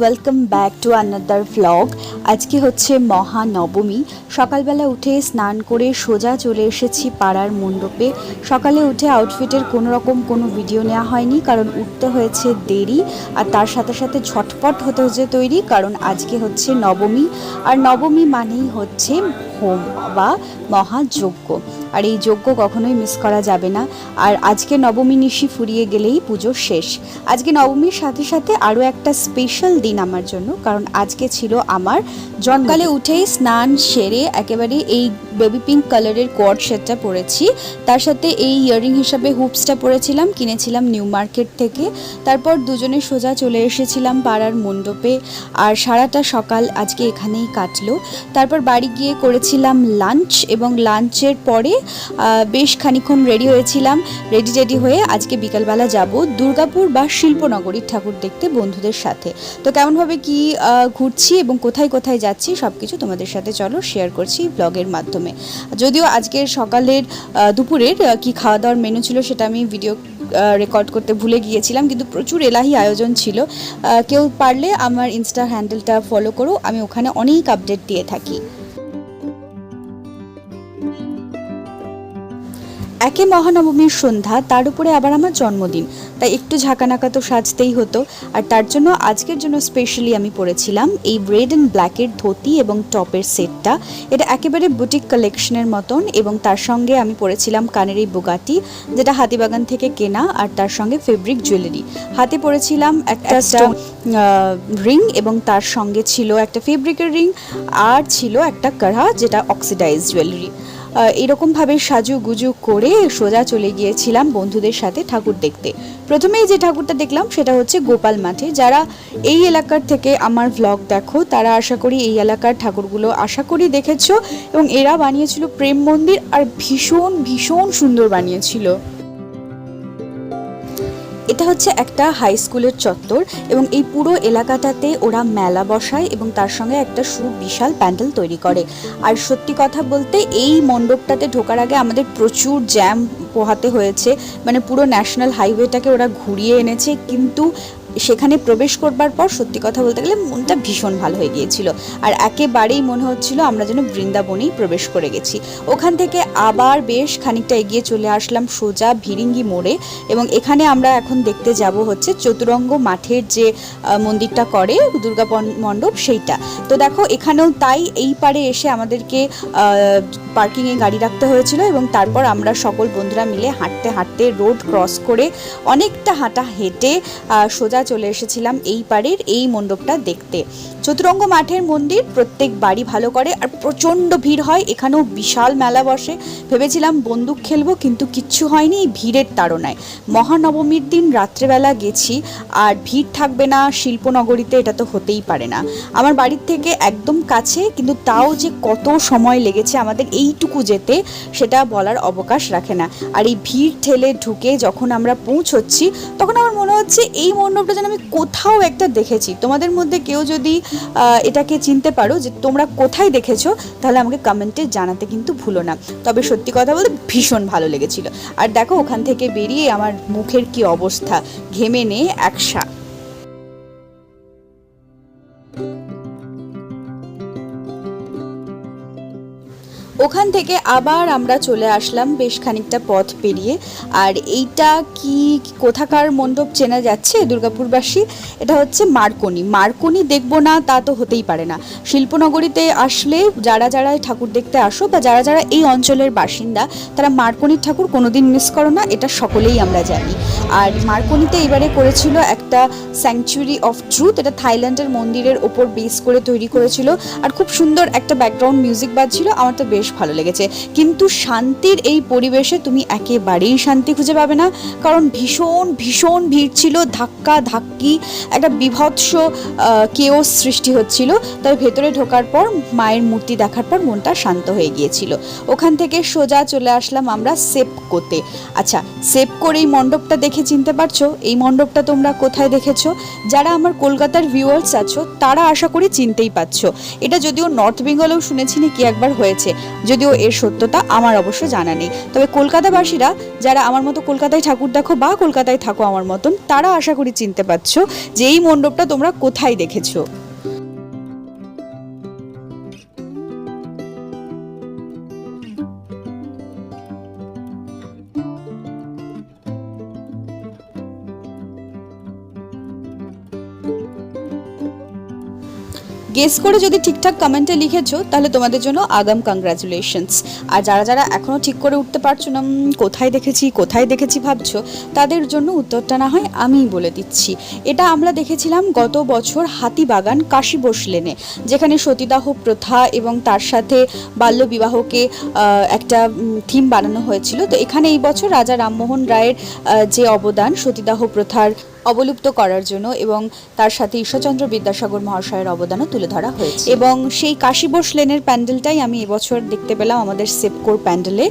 Welcome back to another vlog আজকে হচ্ছে মহানবমী। সকালবেলা উঠে স্নান করে সোজা চলে এসেছি পাড়ার মণ্ডপে। সকালে উঠে আউটফিটের কোনো রকম কোনো ভিডিও নেওয়া হয়নি, কারণ উঠতে হয়েছে দেরি, আর তার সাথে সাথে ঝটপট হতে হচ্ছে তৈরি, কারণ আজকে হচ্ছে নবমী। আর নবমী মানেই হচ্ছে হোম বা মহাযজ্ঞ। আর এই যজ্ঞ কখনোই মিস করা যাবে না। আর আজকে নবমী নিশি ফুরিয়ে গেলেই পুজো শেষ। আজকে নবমীর সাথে সাথে আরও একটা স্পেশাল দিন আমার জন্য, কারণ আজকে ছিল আমার জন্মকালে উঠেই স্নান সেরে একেবারে এই বেবি পিঙ্ক কালারের কোয়ার্ড সেটটা পরেছি। তার সাথে এই ইয়ারিং হিসাবে হুপসটা পরেছিলাম, কিনেছিলাম নিউ মার্কেট থেকে। তারপর দুজনে সোজা চলে এসেছিলাম পাড়ার মণ্ডপে। আর সারাটা সকাল আজকে এখানেই কাটলো। তারপর বাড়ি গিয়ে করেছিলাম লাঞ্চ এবং লাঞ্চের পরে বেশ খানিক্ষণ রেডি হয়েছিলাম। রেডি রেডি হয়ে আজকে বিকালবেলা যাব দুর্গাপুর বা শিল্পনগরীর ঠাকুর দেখতে বন্ধুদের সাথে। তো কেমনভাবে কি ঘুরছি এবং কোথায় কোথায় যাচ্ছি সব কিছু তোমাদের সাথে চলো শেয়ার করছি ব্লগের মাধ্যমে। যদিও আজকের সকালের দুপুরের কি খাওয়া দাওয়ার মেনু ছিল সেটা আমি ভিডিও রেকর্ড করতে ভুলে গিয়েছিলাম, কিন্তু প্রচুর এলাহি আয়োজন ছিল। কেউ পারলে আমার ইনস্টা হ্যান্ডেলটা ফলো করো, আমি ওখানে অনেক আপডেট দিয়ে থাকি। একে মহানবমীর সন্ধ্যা তার উপরে আবার আমার জন্মদিন। তাই একটু ঝাঁকানাকা তো সাজতেই হতো। আর তার জন্য আজকের জন্য স্পেশালি আমি পরেছিলাম এই রেড অ্যান্ড ব্ল্যাকের ধুতি এবং টপের সেটটা। এটা একেবারে বুটিক কালেকশনের মতন এবং তার সঙ্গে আমি পরেছিলাম কানের এই বুগাটি যেটা হাতিবাগান থেকে কেনা আর তার সঙ্গে ফেব্রিক জুয়েলারি হাতে পরেছিলাম একটা রিং এবং তার সঙ্গে ছিল একটা ফেব্রিকের রিং আর ছিল একটা কাঢ়া যেটা অক্সিডাইজ জুয়েলারি এরকমভাবে সাজু গুজু করে সোজা চলে গিয়েছিলাম বন্ধুদের সাথে ঠাকুর দেখতে। প্রথমেই যে ঠাকুরটা দেখলাম সেটা হচ্ছে গোপাল মাঠে। যারা এই এলাকার থেকে আমার ভ্লগ দেখো, তারা আশা করি এই এলাকার ঠাকুরগুলো আশা করি দেখেছ এবং এরা বানিয়েছিল প্রেম মন্দির আর ভীষণ ভীষণ সুন্দর বানিয়েছিল। এটা হচ্ছে একটা হাই স্কুলের চত্বর এবং এই পুরো এলাকাটাতে ওরা মেলা বসায় এবং তার সঙ্গে একটা সুবিশাল প্যান্ডেল তৈরি করে। আর সত্যি কথা বলতে এই মণ্ডপটাতে ঢোকার আগে আমাদের প্রচুর জ্যাম পোহাতে হয়েছে। মানে পুরো ন্যাশনাল হাইওয়েটাকে ওরা ঘুরিয়ে এনেছে, কিন্তু সেখানে প্রবেশ করবার পর সত্যি কথা বলতে গেলে মনটা ভীষণ ভালো হয়ে গিয়েছিল। আর একেবারেই মনে হচ্ছিল আমরা যেন বৃন্দাবনেই প্রবেশ করে গেছি। ওখান থেকে আবার বেশ খানিকটা এগিয়ে চলে আসলাম সোজা ভিরিঙ্গি মোড়ে এবং এখানে আমরা এখন দেখতে যাব হচ্ছে চতুরঙ্গ মাঠের যে মন্দিরটা করে দুর্গা মণ্ডপ সেইটা। তো দেখো এখানেও তাই এই পারে এসে আমাদেরকে পার্কিংয়ে গাড়ি রাখতে হয়েছিল এবং তারপর আমরা সকল বন্ধুরা মিলে হাঁটতে হাঁটতে রোড ক্রস করে অনেকটা হাঁটা হেঁটে সোজা চলে এসেছিলাম এই পাড়ের এই মণ্ডপটা দেখতে। চতুরঙ্গ মাঠের মন্দির প্রত্যেক বাড়ি ভালো করে আর প্রচণ্ড ভিড় হয়, এখানেও বিশাল মেলা বসে। ভেবেছিলাম বন্দুক খেলব কিন্তু কিচ্ছু হয়নি এই ভিড়ের তাড়নায়। মহানবমীর দিন রাত্রেবেলা গেছি, আর ভিড় থাকবে না শিল্পনগরীতে, এটা তো হতেই পারে না। আমার বাড়ির থেকে একদম কাছে, কিন্তু তাও যে কত সময় লেগেছে আমাদের এইটুকু যেতে, সেটা বলার অবকাশ রাখে না। আর এই ভিড় ঠেলে ঢুকে যখন আমরা পৌঁছচ্ছি, তখন আমার মনে হচ্ছে এই মণ্ডপটা যেন আমি কোথাও একটা দেখেছি। তোমাদের মধ্যে কেউ যদি এটাকে চিনতে পারো যে তোমরা কোথায় দেখেছ, তাহলে আমাকে কমেন্টে জানাতে কিন্তু ভুলো না। তবে সত্যি কথা বলতে ভীষণ ভালো লেগেছিল। আর দেখো, ওখান থেকে বেরিয়ে আমার মুখের কি অবস্থা? ঘেমে নে একসা। ওখান থেকে আবার আমরা চলে আসলাম বেশ খানিকটা পথ পেরিয়ে। আর এইটা কি কোথাকার মণ্ডপ চেনা যাচ্ছে দুর্গাপুরবাসী? এটা হচ্ছে মার্কনি। মার্কনি দেখব না, তা তো হতেই পারে না। শিল্পনগরীতে আসলে যারা যারা ঠাকুর দেখতে আসো বা যারা যারা এই অঞ্চলের বাসিন্দা, তারা মার্কনির ঠাকুর কোনোদিন মিস করো না, এটা সকলেই আমরা জানি। আর মার্কনিতে এবারে করেছিল একটা স্যাংচুরি অফ ট্রুথ এটা থাইল্যান্ডের মন্দিরের ওপর বেস করে তৈরি করেছিল। আর খুব সুন্দর একটা ব্যাকগ্রাউন্ড মিউজিক বাজছিল আমার তো বেশ ভালো লেগেছে। কিন্তু শান্তির এই পরিবেশে তুমি একেবারেই শান্তি খুঁজে পাবে না। কারণ ভীষণ ভীষণ ভিড় ছিল, ধাক্কা ধাক্কি, একটা বিভৎস কেও সৃষ্টি হচ্ছিল। তাই ভেতরে ঢোকার পর, মায়ের মূর্তি দেখার পর মনটা শান্ত হয়ে গিয়েছিল। ওখান থেকে সোজা চলে আসলাম আমরা সেপ সেপকোতে আচ্ছা সেভ করে এই মণ্ডপটা দেখে চিনতে পারছ? এই মণ্ডপটা তোমরা কোথায় দেখেছ? যারা আমার কলকাতার ভিউয়ার্স আছো, তারা আশা করি চিনতেই পাচ্ছো এটা যদিও নর্থ বেঙ্গলেও শুনেছি নাকি একবার হয়েছে, যদিও এর সত্যতা আমার অবশ্য জানা নেই। তবে কলকাতাবাসীরা, যারা আমার মতো কলকাতায় ঠাকুর দেখো বা কলকাতায় থাকো আমার মতন, তারা আশা করি চিনতে পারছ যে এই মণ্ডপটা তোমরা কোথায় দেখেছ। গেস করে যদি ঠিকঠাক কমেন্টে লিখেছো, তাহলে তোমাদের জন্য আগাম কংগ্রাচুলেশনস আর যারা যারা এখনও ঠিক করে উঠতে পারছ না কোথায় দেখেছি কোথায় দেখেছি ভাবছ, তাদের জন্য উত্তরটা না হয় আমিই বলে দিচ্ছি। এটা আমরা দেখেছিলাম গত বছর হাতিবাগান কাশীবোস লেনে, যেখানে সতীদাহ প্রথা এবং তার সাথে বাল্যবিবাহকে একটা থিম বানানো হয়েছিল। তো এখানে এই বছর রাজা রামমোহন রায়ের যে অবদান, সতীদাহ প্রথার অবলুপ্ত করার জন্য এবং তার সাথে ঈশ্বরচন্দ্র বিদ্যাসাগর মহাশয়ের অবদানও তুলে ধরা হয়েছে। এবং সেই কাশীবোস লেনের প্যান্ডেলটাই আমি এবছর দেখতে পেলাম আমাদের সেপকোর প্যান্ডেলে।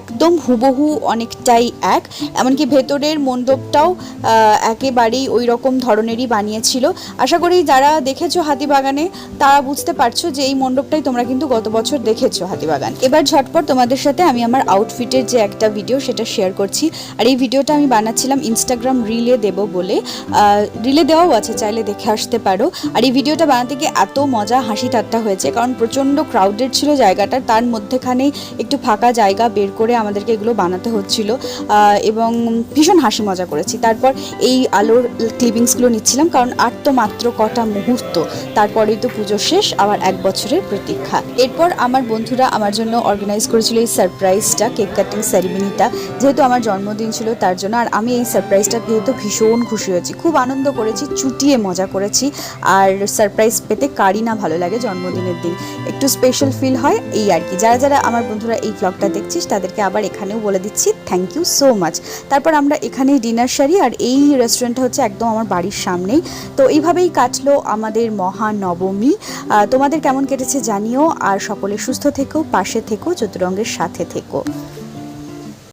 একদম হুবহু অনেকটাই এক। এমনকি ভেতরের মণ্ডপটাও একেবারেই ওই রকম ধরনেরই বানিয়েছিল। আশা করি যারা দেখেছ হাতিবাগানে, তারা বুঝতে পারছ যে এই মণ্ডপটাই তোমরা কিন্তু গত বছর দেখেছ হাতিবাগান। এবার ঝটপট তোমাদের সাথে আমি আমার আউটফিটের যে একটা ভিডিও সেটা শেয়ার করছি। আর এই ভিডিওটা আমি বানাচ্ছিলাম ইনস্টাগ্রাম রিলে দেব বলে রিলে দেওয়াও আছে, চাইলে দেখে আসতে পারো। আর এই ভিডিওটা বানাতে গিয়ে এত মজা হাসি ঠাট্টা হয়েছে, কারণ প্রচণ্ড ক্রাউডেড ছিল জায়গাটা, তার মধ্যেখানে একটু ফাঁকা জায়গা বের করে আমাদেরকে এগুলো বানাতে হচ্ছিল এবং ভীষণ হাসি মজা করেছি। তারপর এই আলোর ক্লিপিংসগুলো নিচ্ছিলাম, কারণ আর তো মাত্র কটা মুহূর্ত। তারপরেই তো পুজো শেষ, আবার এক বছরের প্রতীক্ষা। এরপর আমার বন্ধুরা আমার জন্য অর্গানাইজ করেছিল এই সারপ্রাইজটা কেক কাটিং সেরিমনিটা যেহেতু আমার জন্মদিন ছিল তার জন্য, আর আমি এই সারপ্রাইজটা পেয়ে তো ভীষণ খুশি হয়েছি। খুব আনন্দ করেছি, চুটিয়ে মজা করেছি। আর সারপ্রাইজ পেতে কারই না ভালো লাগে জন্মদিনের দিন। একটু স্পেশাল ফিল হয় এই আর কি। যারা যারা আমার বন্ধুরা এই ব্লগটা দেখছিস, তাদেরকে আবার এখানেও বলে দিচ্ছি থ্যাংক ইউ সো মাচ তারপর আমরা এখানেই ডিনার সারি, আর এই রেস্টুরেন্টটা হচ্ছে একদম আমার বাড়ির সামনেই। তো এইভাবেই কাটলো আমাদের মহানবমী। তোমাদের কেমন কেটেছে জানিও, আর সকলে সুস্থ থেকো, পাশে থেকো, চতুরঙ্গের সাথে থেকো।